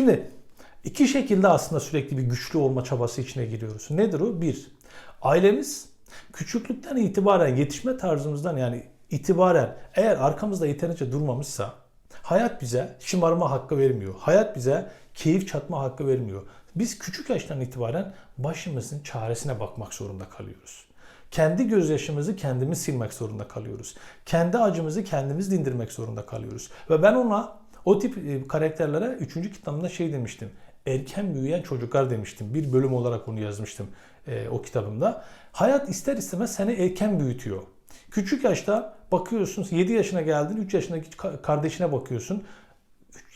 Şimdi iki şekilde aslında sürekli bir güçlü olma çabası içine giriyoruz. Nedir o? Bir, ailemiz küçüklükten itibaren yetişme tarzımızdan yani itibaren eğer arkamızda yeterince durmamışsa hayat bize şımarma hakkı vermiyor. Hayat bize keyif çatma hakkı vermiyor. Biz küçük yaştan itibaren başımızın çaresine bakmak zorunda kalıyoruz. Kendi gözyaşımızı kendimiz silmek zorunda kalıyoruz. Kendi acımızı kendimiz dindirmek zorunda kalıyoruz. Ve ben ona o tip e, karakterlere 3. kitabımda şey demiştim. Erken büyüyen çocuklar demiştim. Bir bölüm olarak onu yazmıştım e, o kitabımda. Hayat ister istemez seni erken büyütüyor. Küçük yaşta bakıyorsun 7 yaşına geldin 3 yaşındaki ka- kardeşine bakıyorsun.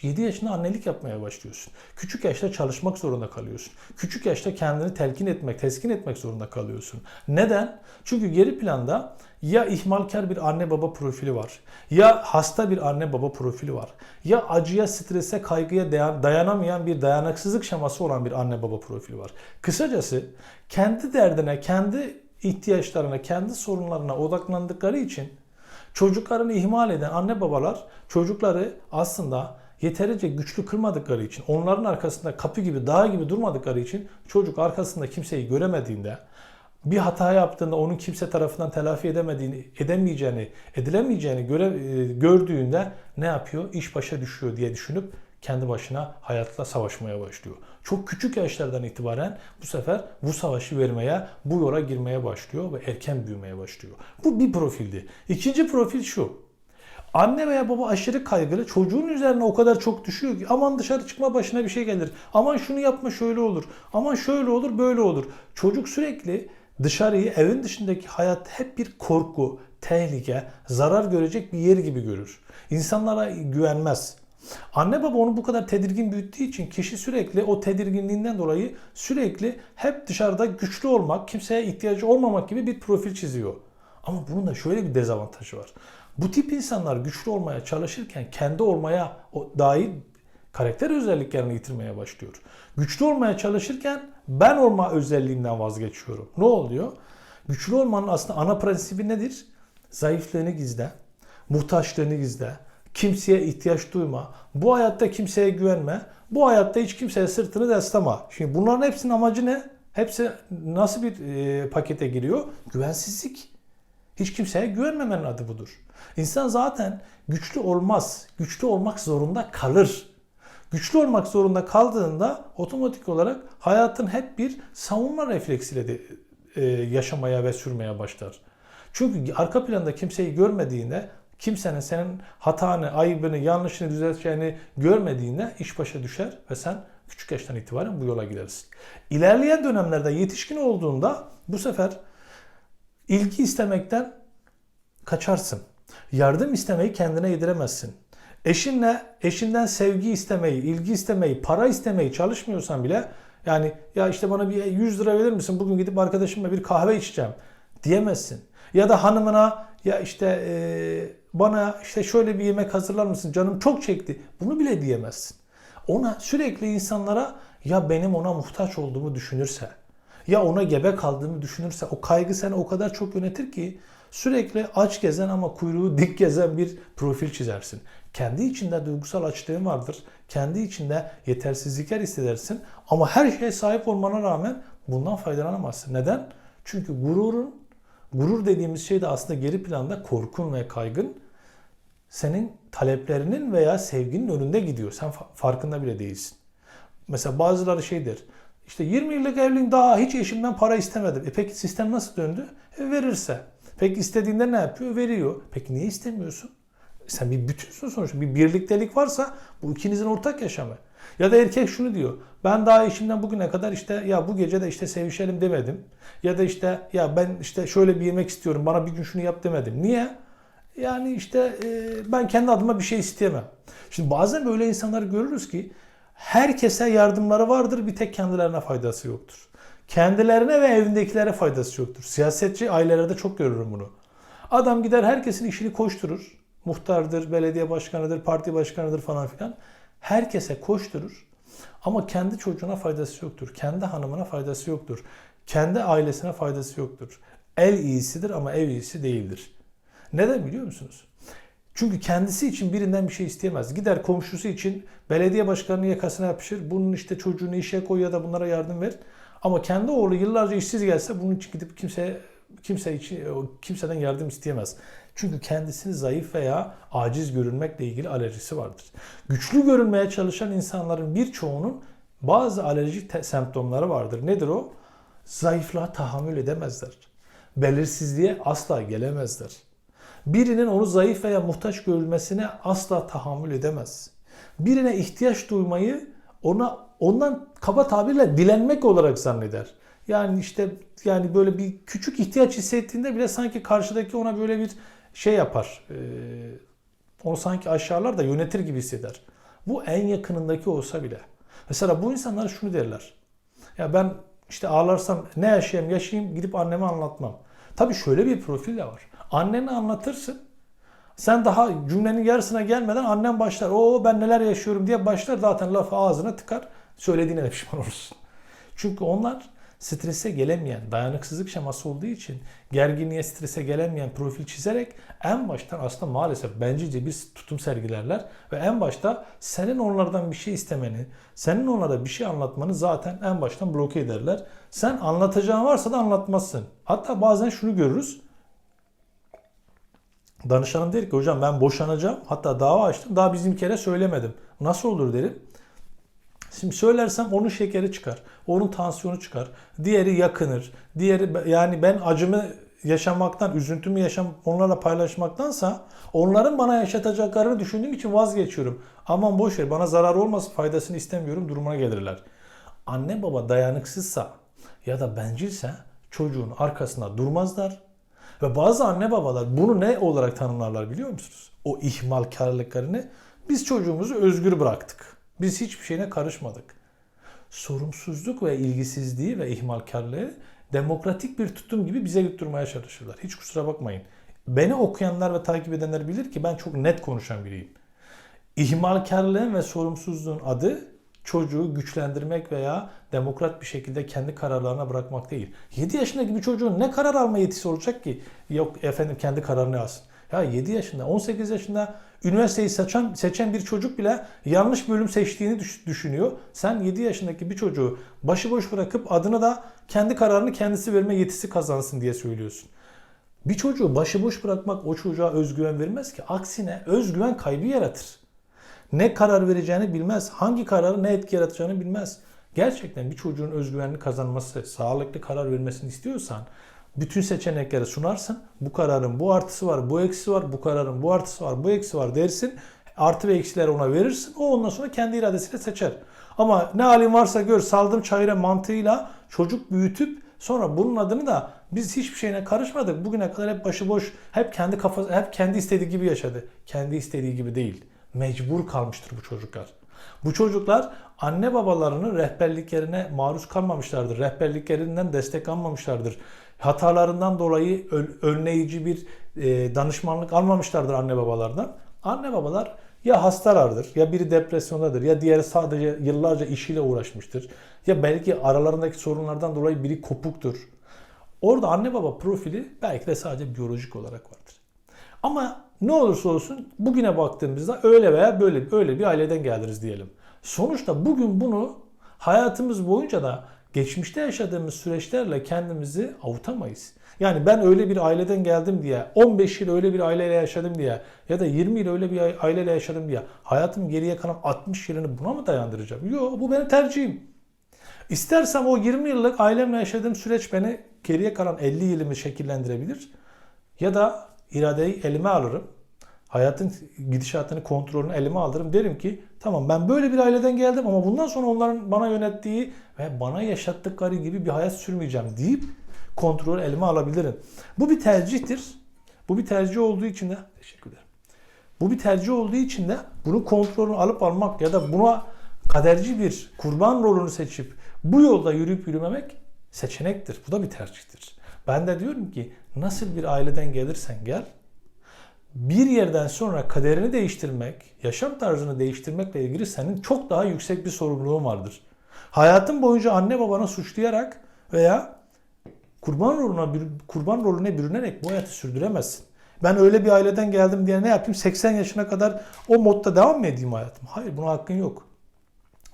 7 yaşında annelik yapmaya başlıyorsun. Küçük yaşta çalışmak zorunda kalıyorsun. Küçük yaşta kendini telkin etmek, teskin etmek zorunda kalıyorsun. Neden? Çünkü geri planda ya ihmalkar bir anne baba profili var. Ya hasta bir anne baba profili var. Ya acıya, strese, kaygıya dayan- dayanamayan bir dayanaksızlık şeması olan bir anne baba profili var. Kısacası kendi derdine, kendi ihtiyaçlarına, kendi sorunlarına odaklandıkları için çocuklarını ihmal eden anne babalar çocukları aslında yeterince güçlü kılmadıkları için, onların arkasında kapı gibi, dağ gibi durmadıkları için çocuk arkasında kimseyi göremediğinde, bir hata yaptığında onun kimse tarafından telafi edemediğini, edemeyeceğini, edilemeyeceğini göre, e, gördüğünde ne yapıyor? İş başa düşüyor diye düşünüp kendi başına hayatla savaşmaya başlıyor. Çok küçük yaşlardan itibaren bu sefer bu savaşı vermeye, bu yola girmeye başlıyor ve erken büyümeye başlıyor. Bu bir profildi. İkinci profil şu. Anne veya baba aşırı kaygılı çocuğun üzerine o kadar çok düşüyor ki aman dışarı çıkma başına bir şey gelir. Aman şunu yapma şöyle olur. Aman şöyle olur böyle olur. Çocuk sürekli dışarıyı evin dışındaki hayat hep bir korku, tehlike, zarar görecek bir yer gibi görür. İnsanlara güvenmez. Anne baba onu bu kadar tedirgin büyüttüğü için kişi sürekli o tedirginliğinden dolayı sürekli hep dışarıda güçlü olmak, kimseye ihtiyacı olmamak gibi bir profil çiziyor. Ama bunun da şöyle bir dezavantajı var. Bu tip insanlar güçlü olmaya çalışırken kendi olmaya dair karakter özelliklerini yitirmeye başlıyor. Güçlü olmaya çalışırken ben olma özelliğinden vazgeçiyorum. Ne oluyor? Güçlü olmanın aslında ana prensibi nedir? Zayıflığını gizle, muhtaçlığını gizle, kimseye ihtiyaç duyma, bu hayatta kimseye güvenme, bu hayatta hiç kimseye sırtını deslama. Şimdi bunların hepsinin amacı ne? Hepsi nasıl bir e, pakete giriyor? Güvensizlik. Hiç kimseye güvenmemenin adı budur. İnsan zaten güçlü olmaz. Güçlü olmak zorunda kalır. Güçlü olmak zorunda kaldığında otomatik olarak hayatın hep bir savunma refleksiyle de e, yaşamaya ve sürmeye başlar. Çünkü arka planda kimseyi görmediğinde, kimsenin senin hatanı, ayıbını, yanlışını düzelteceğini görmediğinde iş başa düşer ve sen küçük yaştan itibaren bu yola girersin. İlerleyen dönemlerde yetişkin olduğunda bu sefer ilgi istemekten kaçarsın. Yardım istemeyi kendine yediremezsin. Eşinle, eşinden sevgi istemeyi, ilgi istemeyi, para istemeyi çalışmıyorsan bile yani ya işte bana bir 100 lira verir misin bugün gidip arkadaşımla bir kahve içeceğim diyemezsin. Ya da hanımına ya işte e, bana işte şöyle bir yemek hazırlar mısın canım çok çekti bunu bile diyemezsin. Ona sürekli insanlara ya benim ona muhtaç olduğumu düşünürse ya ona gebe kaldığımı düşünürse o kaygı seni o kadar çok yönetir ki sürekli aç gezen ama kuyruğu dik gezen bir profil çizersin. Kendi içinde duygusal açlığın vardır. Kendi içinde yetersizlikler hissedersin. Ama her şeye sahip olmana rağmen bundan faydalanamazsın. Neden? Çünkü gururun, gurur dediğimiz şey de aslında geri planda korkun ve kaygın senin taleplerinin veya sevginin önünde gidiyor. Sen fa- farkında bile değilsin. Mesela bazıları şeydir. İşte 20 yıllık evliliğim daha hiç eşimden para istemedim. E peki sistem nasıl döndü? E verirse. Peki istediğinde ne yapıyor? Veriyor. Peki niye istemiyorsun? Sen bir bütünsün sonuçta. Bir birliktelik varsa bu ikinizin ortak yaşamı. Ya da erkek şunu diyor. Ben daha eşimden bugüne kadar işte ya bu gece de işte sevişelim demedim. Ya da işte ya ben işte şöyle bir yemek istiyorum. Bana bir gün şunu yap demedim. Niye? Yani işte e, ben kendi adıma bir şey isteyemem. Şimdi bazen böyle insanları görürüz ki herkese yardımları vardır bir tek kendilerine faydası yoktur. Kendilerine ve evindekilere faydası yoktur. Siyasetçi ailelerde çok görürüm bunu. Adam gider herkesin işini koşturur. Muhtardır, belediye başkanıdır, parti başkanıdır falan filan. Herkese koşturur. Ama kendi çocuğuna faydası yoktur. Kendi hanımına faydası yoktur. Kendi ailesine faydası yoktur. El iyisidir ama ev iyisi değildir. Neden biliyor musunuz? Çünkü kendisi için birinden bir şey isteyemez. Gider komşusu için belediye başkanının yakasına yapışır. Bunun işte çocuğunu işe koy ya da bunlara yardım ver. Ama kendi oğlu yıllarca işsiz gelse bunun için gidip kimseye kimse için kimseden yardım isteyemez. Çünkü kendisini zayıf veya aciz görünmekle ilgili alerjisi vardır. Güçlü görünmeye çalışan insanların birçoğunun bazı alerjik semptomları vardır. Nedir o? Zayıflığa tahammül edemezler. Belirsizliğe asla gelemezler. Birinin onu zayıf veya muhtaç görülmesine asla tahammül edemez. Birine ihtiyaç duymayı ona ondan kaba tabirle dilenmek olarak zanneder. Yani işte yani böyle bir küçük ihtiyaç hissettiğinde bile sanki karşıdaki ona böyle bir şey yapar. Ee, onu sanki aşağılar da yönetir gibi hisseder. Bu en yakınındaki olsa bile. Mesela bu insanlar şunu derler. Ya ben işte ağlarsam ne yaşayayım yaşayayım gidip anneme anlatmam. Tabii şöyle bir profil de var. Annene anlatırsın. Sen daha cümlenin yarısına gelmeden annen başlar. O ben neler yaşıyorum diye başlar. Zaten lafı ağzına tıkar. Söylediğine de pişman olursun. Çünkü onlar strese gelemeyen, dayanıksızlık şeması olduğu için gerginliğe, strese gelemeyen profil çizerek en baştan aslında maalesef bencilce bir tutum sergilerler ve en başta senin onlardan bir şey istemeni, senin onlara bir şey anlatmanı zaten en baştan bloke ederler. Sen anlatacağın varsa da anlatmazsın. Hatta bazen şunu görürüz. Danışanım der ki hocam ben boşanacağım. Hatta dava açtım. Daha bizimkilere söylemedim. Nasıl olur derim. Şimdi söylersem onun şekeri çıkar. Onun tansiyonu çıkar. Diğeri yakınır. Diğeri yani ben acımı yaşamaktan, üzüntümü yaşam onlarla paylaşmaktansa onların bana yaşatacaklarını düşündüğüm için vazgeçiyorum. Aman boş ver bana zarar olmasın faydasını istemiyorum durumuna gelirler. Anne baba dayanıksızsa ya da bencilse çocuğun arkasında durmazlar. Ve bazı anne babalar bunu ne olarak tanımlarlar biliyor musunuz? O ihmalkarlıklarını biz çocuğumuzu özgür bıraktık. Biz hiçbir şeyine karışmadık. Sorumsuzluk ve ilgisizliği ve ihmalkarlığı demokratik bir tutum gibi bize yutturmaya çalışırlar. Hiç kusura bakmayın. Beni okuyanlar ve takip edenler bilir ki ben çok net konuşan biriyim. İhmalkarlığın ve sorumsuzluğun adı çocuğu güçlendirmek veya demokrat bir şekilde kendi kararlarına bırakmak değil. 7 yaşındaki bir çocuğun ne karar alma yetisi olacak ki? Yok efendim kendi kararını alsın. Ya 7 yaşında, 18 yaşında üniversiteyi seçen, seçen bir çocuk bile yanlış bölüm seçtiğini düş- düşünüyor. Sen 7 yaşındaki bir çocuğu başıboş bırakıp adına da kendi kararını kendisi verme yetisi kazansın diye söylüyorsun. Bir çocuğu başıboş bırakmak o çocuğa özgüven vermez ki. Aksine özgüven kaybı yaratır. Ne karar vereceğini bilmez. Hangi kararı ne etki yaratacağını bilmez. Gerçekten bir çocuğun özgüvenini kazanması, sağlıklı karar vermesini istiyorsan bütün seçenekleri sunarsın. Bu kararın bu artısı var, bu eksisi var, bu kararın bu artısı var, bu eksi var dersin. Artı ve eksileri ona verirsin. O ondan sonra kendi iradesiyle seçer. Ama ne halin varsa gör saldım çayıra mantığıyla çocuk büyütüp sonra bunun adını da biz hiçbir şeyine karışmadık. Bugüne kadar hep başıboş, hep kendi kafası, hep kendi istediği gibi yaşadı. Kendi istediği gibi değil. Mecbur kalmıştır bu çocuklar. Bu çocuklar anne babalarının rehberliklerine maruz kalmamışlardır. Rehberliklerinden destek almamışlardır. Hatalarından dolayı ön- önleyici bir e, danışmanlık almamışlardır anne babalardan. Anne babalar ya hastalardır, ya biri depresyondadır, ya diğeri sadece yıllarca işiyle uğraşmıştır. Ya belki aralarındaki sorunlardan dolayı biri kopuktur. Orada anne baba profili belki de sadece biyolojik olarak vardır. Ama ne olursa olsun bugüne baktığımızda öyle veya böyle öyle bir aileden geliriz diyelim. Sonuçta bugün bunu hayatımız boyunca da geçmişte yaşadığımız süreçlerle kendimizi avutamayız. Yani ben öyle bir aileden geldim diye, 15 yıl öyle bir aileyle yaşadım diye ya da 20 yıl öyle bir aileyle yaşadım diye hayatım geriye kalan 60 yılını buna mı dayandıracağım? Yok bu benim tercihim. İstersem o 20 yıllık ailemle yaşadığım süreç beni geriye kalan 50 yılımı şekillendirebilir. Ya da iradeyi elime alırım. Hayatın gidişatını, kontrolünü elime alırım. Derim ki tamam ben böyle bir aileden geldim ama bundan sonra onların bana yönettiği ve bana yaşattıkları gibi bir hayat sürmeyeceğim deyip kontrolü elime alabilirim. Bu bir tercihtir. Bu bir tercih olduğu için de teşekkür ederim. Bu bir tercih olduğu için de bunun kontrolünü alıp almak ya da buna kaderci bir kurban rolünü seçip bu yolda yürüyüp yürümemek seçenektir. Bu da bir tercihtir. Ben de diyorum ki nasıl bir aileden gelirsen gel bir yerden sonra kaderini değiştirmek, yaşam tarzını değiştirmekle ilgili senin çok daha yüksek bir sorumluluğun vardır. Hayatın boyunca anne babanı suçlayarak veya kurban rolüne kurban rolüne bürünerek bu hayatı sürdüremezsin. Ben öyle bir aileden geldim diye ne yapayım? 80 yaşına kadar o modda devam mı edeyim hayatım? Hayır buna hakkın yok.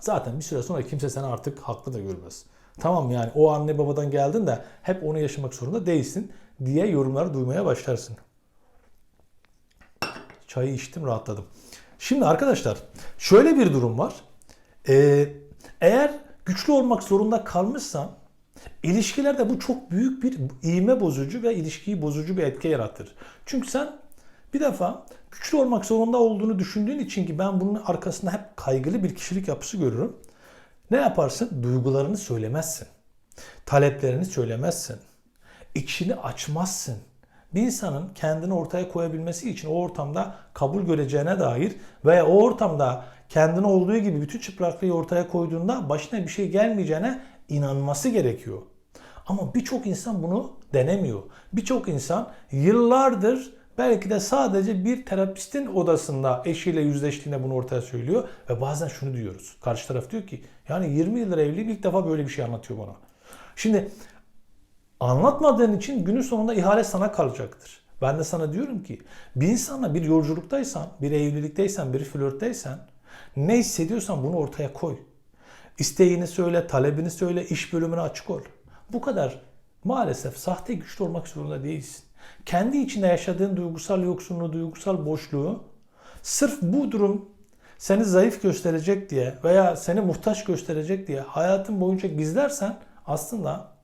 Zaten bir süre sonra kimse seni artık haklı da görmez. Tamam yani o anne babadan geldin de hep onu yaşamak zorunda değilsin diye yorumları duymaya başlarsın. Çayı içtim rahatladım. Şimdi arkadaşlar şöyle bir durum var. Ee, eğer güçlü olmak zorunda kalmışsan ilişkilerde bu çok büyük bir iğme bozucu ve ilişkiyi bozucu bir etki yaratır. Çünkü sen bir defa güçlü olmak zorunda olduğunu düşündüğün için ki ben bunun arkasında hep kaygılı bir kişilik yapısı görürüm. Ne yaparsın? Duygularını söylemezsin. Taleplerini söylemezsin. İçini açmazsın. Bir insanın kendini ortaya koyabilmesi için o ortamda kabul göreceğine dair veya o ortamda kendini olduğu gibi bütün çıplaklığı ortaya koyduğunda başına bir şey gelmeyeceğine inanması gerekiyor. Ama birçok insan bunu denemiyor. Birçok insan yıllardır belki de sadece bir terapistin odasında eşiyle yüzleştiğinde bunu ortaya söylüyor ve bazen şunu diyoruz. Karşı taraf diyor ki yani 20 yıldır evliyim ilk defa böyle bir şey anlatıyor bana. Şimdi anlatmadığın için günün sonunda ihale sana kalacaktır. Ben de sana diyorum ki bir insanla bir yolculuktaysan, bir evlilikteysen, bir flörtteysen ne hissediyorsan bunu ortaya koy. İsteğini söyle, talebini söyle, iş bölümüne açık ol. Bu kadar maalesef sahte güçlü olmak zorunda değilsin. Kendi içinde yaşadığın duygusal yoksunluğu, duygusal boşluğu sırf bu durum seni zayıf gösterecek diye veya seni muhtaç gösterecek diye hayatın boyunca gizlersen aslında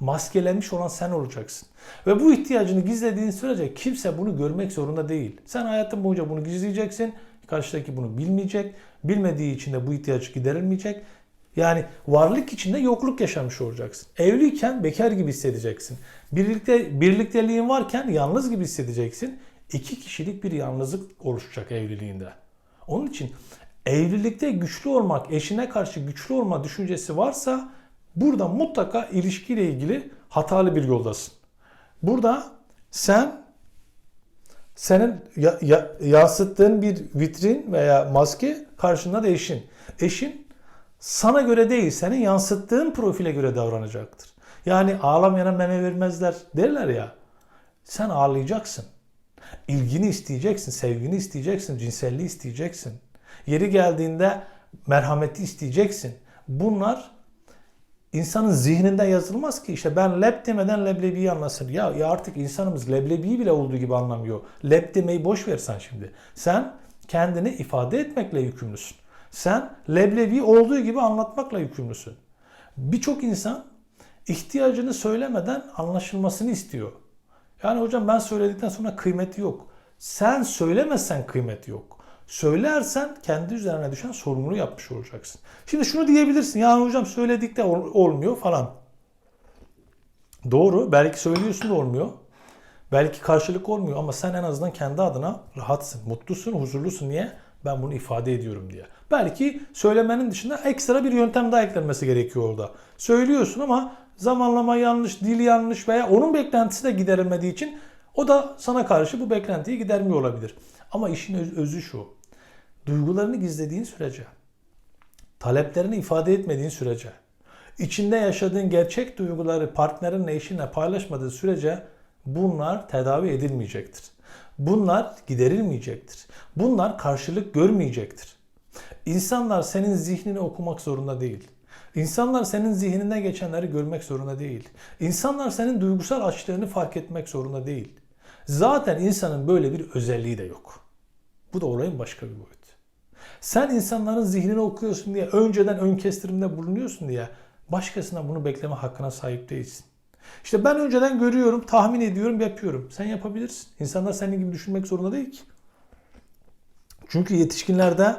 maskelenmiş olan sen olacaksın. Ve bu ihtiyacını gizlediğin sürece kimse bunu görmek zorunda değil. Sen hayatın boyunca bunu gizleyeceksin. Karşıdaki bunu bilmeyecek. Bilmediği için de bu ihtiyaç giderilmeyecek. Yani varlık içinde yokluk yaşamış olacaksın. Evliyken bekar gibi hissedeceksin. Birlikte birlikteliğin varken yalnız gibi hissedeceksin. İki kişilik bir yalnızlık oluşacak evliliğinde. Onun için evlilikte güçlü olmak, eşine karşı güçlü olma düşüncesi varsa burada mutlaka ilişkiyle ilgili hatalı bir yoldasın. Burada sen senin ya, ya, yansıttığın bir vitrin veya maske karşında da eşin. Eşin sana göre değil, senin yansıttığın profile göre davranacaktır. Yani ağlamayana meme vermezler derler ya. Sen ağlayacaksın. İlgini isteyeceksin, sevgini isteyeceksin, cinselliği isteyeceksin. Yeri geldiğinde merhameti isteyeceksin. Bunlar insanın zihninde yazılmaz ki işte ben leb demeden leblebiyi anlasın. Ya, ya artık insanımız leblebiyi bile olduğu gibi anlamıyor. Leb demeyi boş versen şimdi. Sen kendini ifade etmekle yükümlüsün. Sen leblebi olduğu gibi anlatmakla yükümlüsün. Birçok insan ihtiyacını söylemeden anlaşılmasını istiyor. Yani hocam ben söyledikten sonra kıymeti yok. Sen söylemezsen kıymeti yok. Söylersen kendi üzerine düşen sorumluluğu yapmış olacaksın. Şimdi şunu diyebilirsin. Yani hocam söyledik de ol- olmuyor falan. Doğru. Belki söylüyorsun da olmuyor. Belki karşılık olmuyor ama sen en azından kendi adına rahatsın, mutlusun, huzurlusun. Niye? Ben bunu ifade ediyorum diye. Belki söylemenin dışında ekstra bir yöntem daha eklenmesi gerekiyor orada. Söylüyorsun ama zamanlama yanlış, dil yanlış veya onun beklentisi de giderilmediği için o da sana karşı bu beklentiyi gidermiyor olabilir. Ama işin öz- özü şu. Duygularını gizlediğin sürece, taleplerini ifade etmediğin sürece, içinde yaşadığın gerçek duyguları partnerinle, eşinle paylaşmadığı sürece bunlar tedavi edilmeyecektir. Bunlar giderilmeyecektir. Bunlar karşılık görmeyecektir. İnsanlar senin zihnini okumak zorunda değil. İnsanlar senin zihninde geçenleri görmek zorunda değil. İnsanlar senin duygusal açlığını fark etmek zorunda değil. Zaten insanın böyle bir özelliği de yok. Bu da olayın başka bir boyutu. Sen insanların zihnini okuyorsun diye, önceden ön kestirimde bulunuyorsun diye başkasına bunu bekleme hakkına sahip değilsin. İşte ben önceden görüyorum, tahmin ediyorum, yapıyorum. Sen yapabilirsin. İnsanlar senin gibi düşünmek zorunda değil ki. Çünkü yetişkinlerde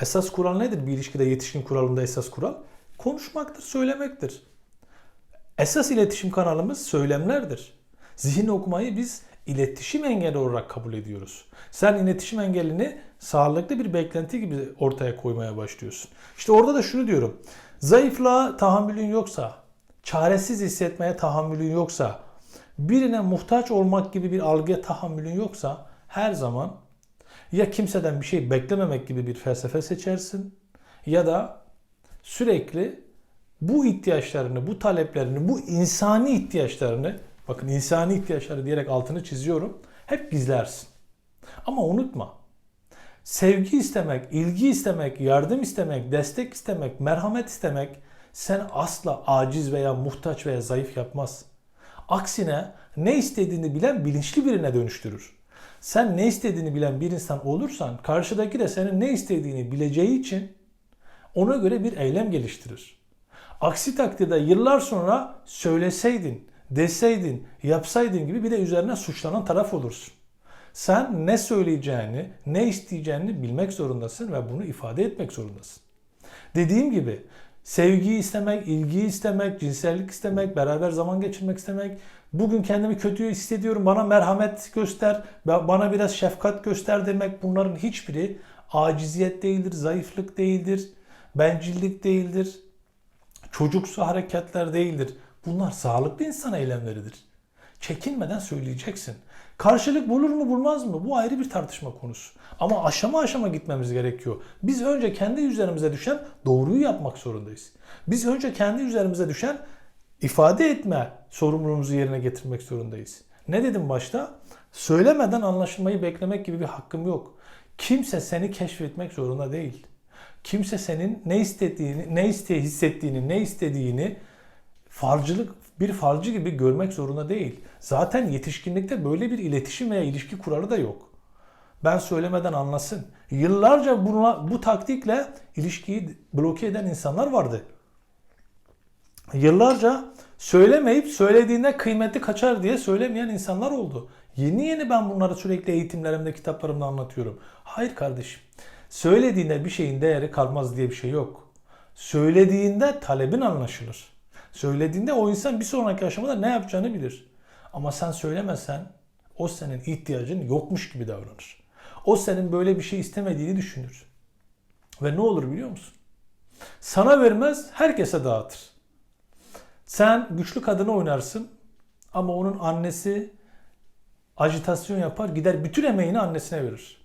esas kural nedir? Bir ilişkide yetişkin kuralında esas kural konuşmaktır, söylemektir. Esas iletişim kanalımız söylemlerdir. Zihin okumayı biz iletişim engeli olarak kabul ediyoruz. Sen iletişim engelini sağlıklı bir beklenti gibi ortaya koymaya başlıyorsun. İşte orada da şunu diyorum. Zayıflığa tahammülün yoksa, çaresiz hissetmeye tahammülün yoksa, birine muhtaç olmak gibi bir algıya tahammülün yoksa her zaman ya kimseden bir şey beklememek gibi bir felsefe seçersin ya da sürekli bu ihtiyaçlarını, bu taleplerini, bu insani ihtiyaçlarını, bakın insani ihtiyaçları diyerek altını çiziyorum. hep gizlersin. Ama unutma. Sevgi istemek, ilgi istemek, yardım istemek, destek istemek, merhamet istemek sen asla aciz veya muhtaç veya zayıf yapmaz. Aksine ne istediğini bilen bilinçli birine dönüştürür. Sen ne istediğini bilen bir insan olursan karşıdaki de senin ne istediğini bileceği için ona göre bir eylem geliştirir. Aksi takdirde yıllar sonra söyleseydin, deseydin, yapsaydın gibi bir de üzerine suçlanan taraf olursun. Sen ne söyleyeceğini, ne isteyeceğini bilmek zorundasın ve bunu ifade etmek zorundasın. Dediğim gibi sevgi istemek, ilgi istemek, cinsellik istemek, beraber zaman geçirmek istemek, bugün kendimi kötü hissediyorum, bana merhamet göster, bana biraz şefkat göster demek bunların hiçbiri aciziyet değildir, zayıflık değildir, bencillik değildir, çocuksu hareketler değildir. Bunlar sağlıklı insan eylemleridir. Çekinmeden söyleyeceksin. Karşılık bulur mu bulmaz mı? Bu ayrı bir tartışma konusu. Ama aşama aşama gitmemiz gerekiyor. Biz önce kendi üzerimize düşen doğruyu yapmak zorundayız. Biz önce kendi üzerimize düşen ifade etme sorumluluğumuzu yerine getirmek zorundayız. Ne dedim başta? Söylemeden anlaşılmayı beklemek gibi bir hakkım yok. Kimse seni keşfetmek zorunda değil. Kimse senin ne istediğini, ne iste hissettiğini, ne istediğini farcılık bir farcı gibi görmek zorunda değil. Zaten yetişkinlikte böyle bir iletişim veya ilişki kuralı da yok. Ben söylemeden anlasın. Yıllarca buna, bu taktikle ilişkiyi bloke eden insanlar vardı. Yıllarca söylemeyip söylediğinde kıymeti kaçar diye söylemeyen insanlar oldu. Yeni yeni ben bunları sürekli eğitimlerimde, kitaplarımda anlatıyorum. Hayır kardeşim. Söylediğinde bir şeyin değeri kalmaz diye bir şey yok. Söylediğinde talebin anlaşılır. Söylediğinde o insan bir sonraki aşamada ne yapacağını bilir. Ama sen söylemesen o senin ihtiyacın yokmuş gibi davranır. O senin böyle bir şey istemediğini düşünür. Ve ne olur biliyor musun? Sana vermez, herkese dağıtır. Sen güçlü kadını oynarsın ama onun annesi ajitasyon yapar, gider bütün emeğini annesine verir.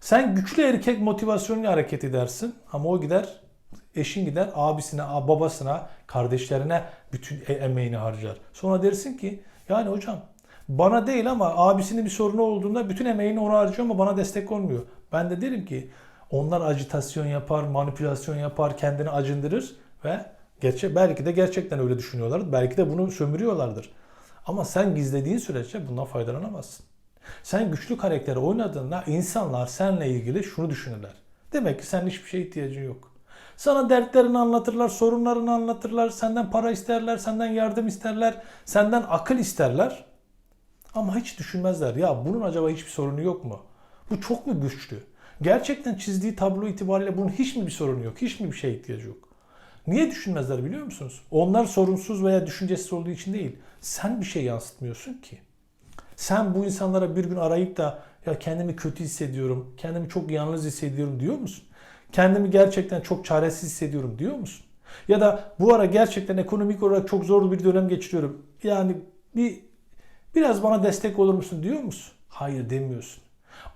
Sen güçlü erkek motivasyonuyla hareket edersin ama o gider eşin gider abisine, babasına, kardeşlerine bütün e, emeğini harcar. Sonra dersin ki yani hocam bana değil ama abisinin bir sorunu olduğunda bütün emeğini ona harcıyor ama bana destek olmuyor. Ben de derim ki onlar ajitasyon yapar, manipülasyon yapar, kendini acındırır ve gerçek belki de gerçekten öyle düşünüyorlar. Belki de bunu sömürüyorlardır. Ama sen gizlediğin sürece bundan faydalanamazsın. Sen güçlü karakteri oynadığında insanlar seninle ilgili şunu düşünürler. Demek ki senin hiçbir şeye ihtiyacın yok. Sana dertlerini anlatırlar, sorunlarını anlatırlar, senden para isterler, senden yardım isterler, senden akıl isterler. Ama hiç düşünmezler. Ya bunun acaba hiçbir sorunu yok mu? Bu çok mu güçlü? Gerçekten çizdiği tablo itibariyle bunun hiç mi bir sorunu yok? Hiç mi bir şeye ihtiyacı yok? Niye düşünmezler biliyor musunuz? Onlar sorunsuz veya düşüncesiz olduğu için değil. Sen bir şey yansıtmıyorsun ki. Sen bu insanlara bir gün arayıp da ya kendimi kötü hissediyorum, kendimi çok yalnız hissediyorum diyor musun? Kendimi gerçekten çok çaresiz hissediyorum diyor musun? Ya da bu ara gerçekten ekonomik olarak çok zor bir dönem geçiriyorum. Yani bir biraz bana destek olur musun diyor musun? Hayır demiyorsun.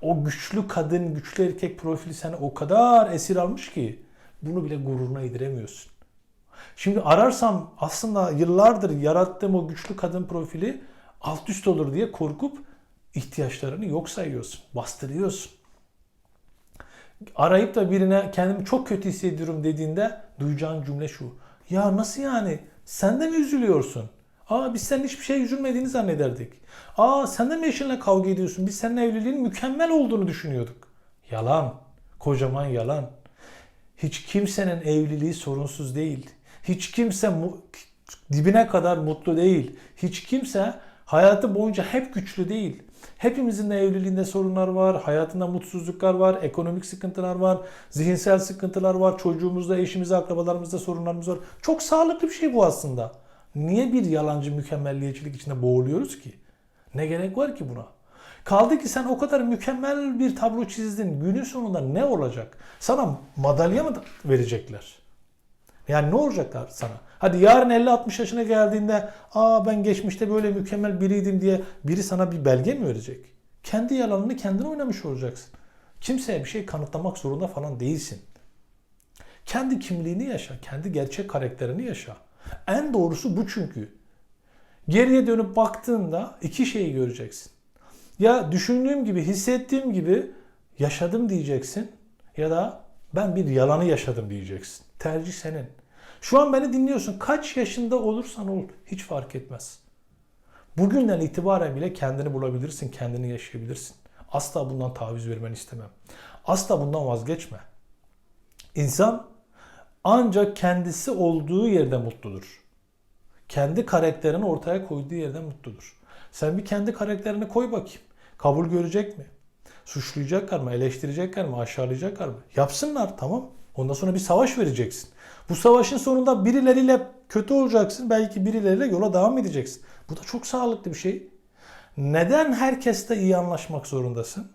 O güçlü kadın, güçlü erkek profili seni o kadar esir almış ki bunu bile gururuna yediremiyorsun. Şimdi ararsam aslında yıllardır yarattığım o güçlü kadın profili alt üst olur diye korkup ihtiyaçlarını yok sayıyorsun, bastırıyorsun. Arayıp da birine kendimi çok kötü hissediyorum dediğinde duyacağın cümle şu. Ya nasıl yani? Sen de mi üzülüyorsun? Aa biz senin hiçbir şey üzülmediğini zannederdik. Aa sen de mi eşinle kavga ediyorsun? Biz senin evliliğin mükemmel olduğunu düşünüyorduk. Yalan. Kocaman yalan. Hiç kimsenin evliliği sorunsuz değil. Hiç kimse dibine kadar mutlu değil. Hiç kimse hayatı boyunca hep güçlü değil. Hepimizin de evliliğinde sorunlar var, hayatında mutsuzluklar var, ekonomik sıkıntılar var, zihinsel sıkıntılar var, çocuğumuzda, eşimizde, akrabalarımızda sorunlarımız var. Çok sağlıklı bir şey bu aslında. Niye bir yalancı mükemmelliyetçilik içinde boğuluyoruz ki? Ne gerek var ki buna? Kaldı ki sen o kadar mükemmel bir tablo çizdin. Günün sonunda ne olacak? Sana madalya mı verecekler? Yani ne olacaklar sana? Hadi yarın 50-60 yaşına geldiğinde aa ben geçmişte böyle mükemmel biriydim diye biri sana bir belge mi verecek? Kendi yalanını kendin oynamış olacaksın. Kimseye bir şey kanıtlamak zorunda falan değilsin. Kendi kimliğini yaşa, kendi gerçek karakterini yaşa. En doğrusu bu çünkü. Geriye dönüp baktığında iki şeyi göreceksin. Ya düşündüğüm gibi, hissettiğim gibi yaşadım diyeceksin ya da ben bir yalanı yaşadım diyeceksin. Tercih senin. Şu an beni dinliyorsun. Kaç yaşında olursan ol hiç fark etmez. Bugünden itibaren bile kendini bulabilirsin, kendini yaşayabilirsin. Asla bundan taviz vermeni istemem. Asla bundan vazgeçme. İnsan ancak kendisi olduğu yerde mutludur. Kendi karakterini ortaya koyduğu yerde mutludur. Sen bir kendi karakterini koy bakayım. Kabul görecek mi? Suçlayacaklar mı? Eleştirecekler mi? Aşağılayacaklar mı? Yapsınlar tamam. Ondan sonra bir savaş vereceksin. Bu savaşın sonunda birileriyle kötü olacaksın. Belki birileriyle yola devam edeceksin. Bu da çok sağlıklı bir şey. Neden herkesle iyi anlaşmak zorundasın?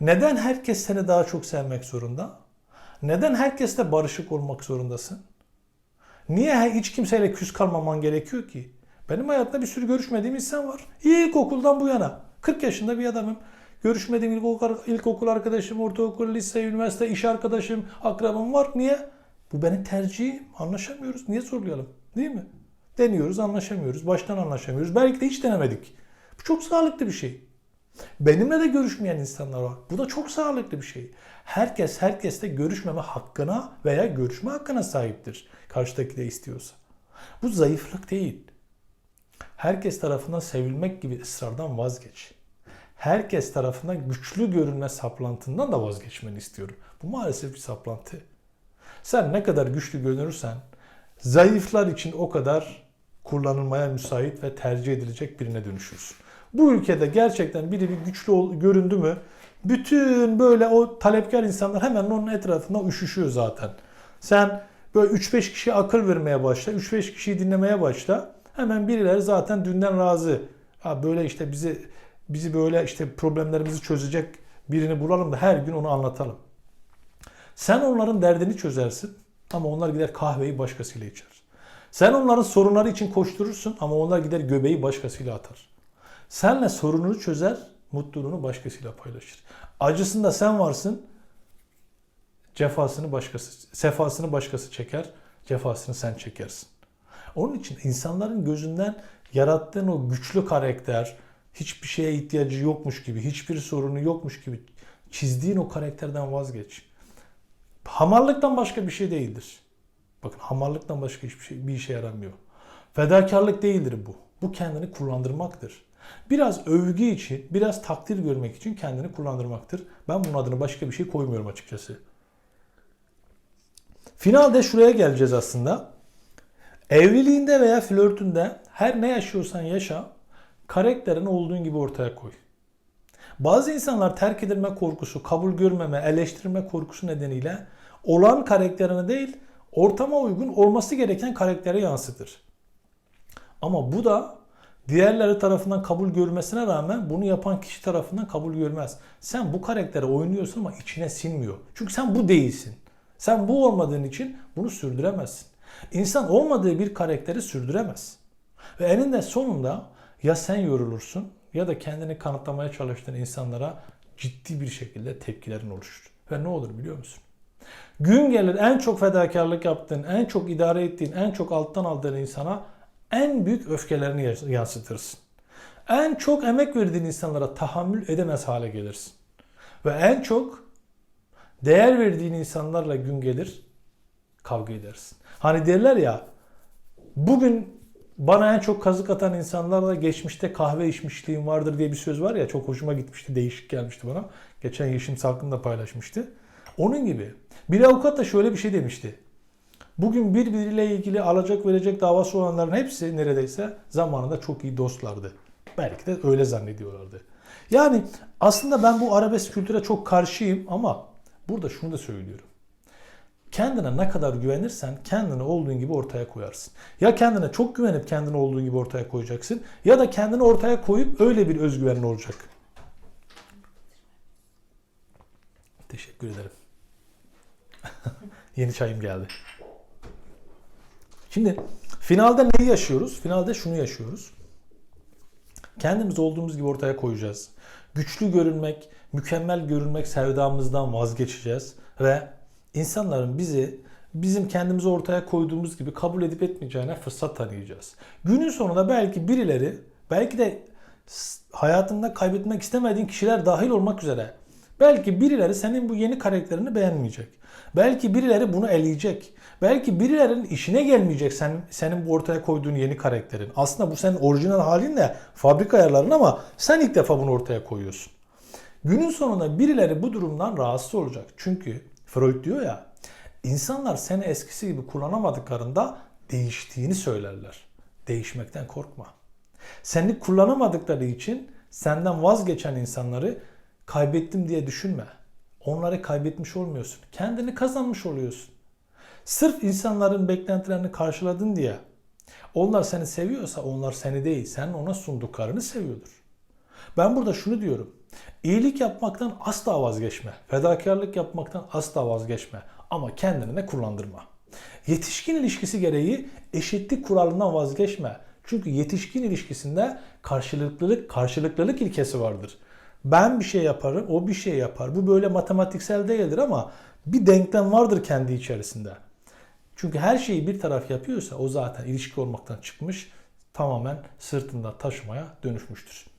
Neden herkes seni daha çok sevmek zorunda? Neden herkesle barışık olmak zorundasın? Niye hiç kimseyle küs kalmaman gerekiyor ki? Benim hayatımda bir sürü görüşmediğim insan var. İlkokuldan bu yana. 40 yaşında bir adamım. Görüşmediğim ilkokul, ilkokul arkadaşım, ortaokul, lise, üniversite, iş arkadaşım, akrabam var. Niye? Bu benim tercihim. Anlaşamıyoruz. Niye zorlayalım? Değil mi? Deniyoruz, anlaşamıyoruz. Baştan anlaşamıyoruz. Belki de hiç denemedik. Bu çok sağlıklı bir şey. Benimle de görüşmeyen insanlar var. Bu da çok sağlıklı bir şey. Herkes herkesle görüşmeme hakkına veya görüşme hakkına sahiptir. Karşıdaki de istiyorsa. Bu zayıflık değil. Herkes tarafından sevilmek gibi ısrardan vazgeç. Herkes tarafından güçlü görünme saplantından da vazgeçmeni istiyorum. Bu maalesef bir saplantı. Sen ne kadar güçlü görünürsen zayıflar için o kadar kullanılmaya müsait ve tercih edilecek birine dönüşürsün. Bu ülkede gerçekten biri bir güçlü göründü mü bütün böyle o talepkar insanlar hemen onun etrafında üşüşüyor zaten. Sen böyle 3-5 kişiye akıl vermeye başla, 3-5 kişiyi dinlemeye başla. Hemen birileri zaten dünden razı. Ha böyle işte bizi bizi böyle işte problemlerimizi çözecek birini bulalım da her gün onu anlatalım. Sen onların derdini çözersin ama onlar gider kahveyi başkasıyla içer. Sen onların sorunları için koşturursun ama onlar gider göbeği başkasıyla atar. Senle sorununu çözer, mutluluğunu başkasıyla paylaşır. Acısında sen varsın, cefasını başkası, sefasını başkası çeker, cefasını sen çekersin. Onun için insanların gözünden yarattığın o güçlü karakter, hiçbir şeye ihtiyacı yokmuş gibi, hiçbir sorunu yokmuş gibi çizdiğin o karakterden vazgeç. Hamarlıktan başka bir şey değildir. Bakın hamarlıktan başka hiçbir şey bir işe yaramıyor. Fedakarlık değildir bu. Bu kendini kullandırmaktır. Biraz övgü için, biraz takdir görmek için kendini kullandırmaktır. Ben bunun adını başka bir şey koymuyorum açıkçası. Finalde şuraya geleceğiz aslında. Evliliğinde veya flörtünde her ne yaşıyorsan yaşa, karakterini olduğun gibi ortaya koy. Bazı insanlar terk edilme korkusu, kabul görmeme, eleştirilme korkusu nedeniyle olan karakterini değil, ortama uygun olması gereken karaktere yansıtır. Ama bu da diğerleri tarafından kabul görmesine rağmen bunu yapan kişi tarafından kabul görmez. Sen bu karaktere oynuyorsun ama içine sinmiyor. Çünkü sen bu değilsin. Sen bu olmadığın için bunu sürdüremezsin. İnsan olmadığı bir karakteri sürdüremez. Ve eninde sonunda ya sen yorulursun ya da kendini kanıtlamaya çalıştığın insanlara ciddi bir şekilde tepkilerin oluşur. Ve ne olur biliyor musun? Gün gelir en çok fedakarlık yaptığın, en çok idare ettiğin, en çok alttan aldığın insana en büyük öfkelerini yansıtırsın. En çok emek verdiğin insanlara tahammül edemez hale gelirsin. Ve en çok değer verdiğin insanlarla gün gelir kavga edersin. Hani derler ya bugün bana en çok kazık atan insanlarla geçmişte kahve içmişliğim vardır diye bir söz var ya çok hoşuma gitmişti, değişik gelmişti bana. Geçen Yeşim Salkın da paylaşmıştı. Onun gibi. Bir avukat da şöyle bir şey demişti. Bugün birbiriyle ilgili alacak verecek davası olanların hepsi neredeyse zamanında çok iyi dostlardı. Belki de öyle zannediyorlardı. Yani aslında ben bu arabesk kültüre çok karşıyım ama burada şunu da söylüyorum. Kendine ne kadar güvenirsen kendini olduğun gibi ortaya koyarsın. Ya kendine çok güvenip kendini olduğun gibi ortaya koyacaksın ya da kendini ortaya koyup öyle bir özgüvenin olacak. Teşekkür ederim. Yeni çayım geldi. Şimdi finalde neyi yaşıyoruz? Finalde şunu yaşıyoruz. Kendimiz olduğumuz gibi ortaya koyacağız. Güçlü görünmek, mükemmel görünmek sevdamızdan vazgeçeceğiz ve insanların bizi bizim kendimizi ortaya koyduğumuz gibi kabul edip etmeyeceğine fırsat tanıyacağız. Günün sonunda belki birileri, belki de hayatında kaybetmek istemediğin kişiler dahil olmak üzere. Belki birileri senin bu yeni karakterini beğenmeyecek. Belki birileri bunu eleyecek. Belki birilerinin işine gelmeyecek sen, senin bu ortaya koyduğun yeni karakterin. Aslında bu senin orijinal halinle fabrika ayarların ama sen ilk defa bunu ortaya koyuyorsun. Günün sonunda birileri bu durumdan rahatsız olacak. Çünkü Freud diyor ya, insanlar seni eskisi gibi kullanamadıklarında değiştiğini söylerler. Değişmekten korkma. Seni kullanamadıkları için senden vazgeçen insanları kaybettim diye düşünme. Onları kaybetmiş olmuyorsun. Kendini kazanmış oluyorsun. Sırf insanların beklentilerini karşıladın diye onlar seni seviyorsa onlar seni değil, sen ona sunduklarını seviyordur. Ben burada şunu diyorum. İyilik yapmaktan asla vazgeçme. Fedakarlık yapmaktan asla vazgeçme. Ama kendini de kullandırma. Yetişkin ilişkisi gereği eşitlik kuralından vazgeçme. Çünkü yetişkin ilişkisinde karşılıklılık, karşılıklılık ilkesi vardır. Ben bir şey yaparım, o bir şey yapar. Bu böyle matematiksel değildir ama bir denklem vardır kendi içerisinde. Çünkü her şeyi bir taraf yapıyorsa o zaten ilişki olmaktan çıkmış, tamamen sırtında taşımaya dönüşmüştür.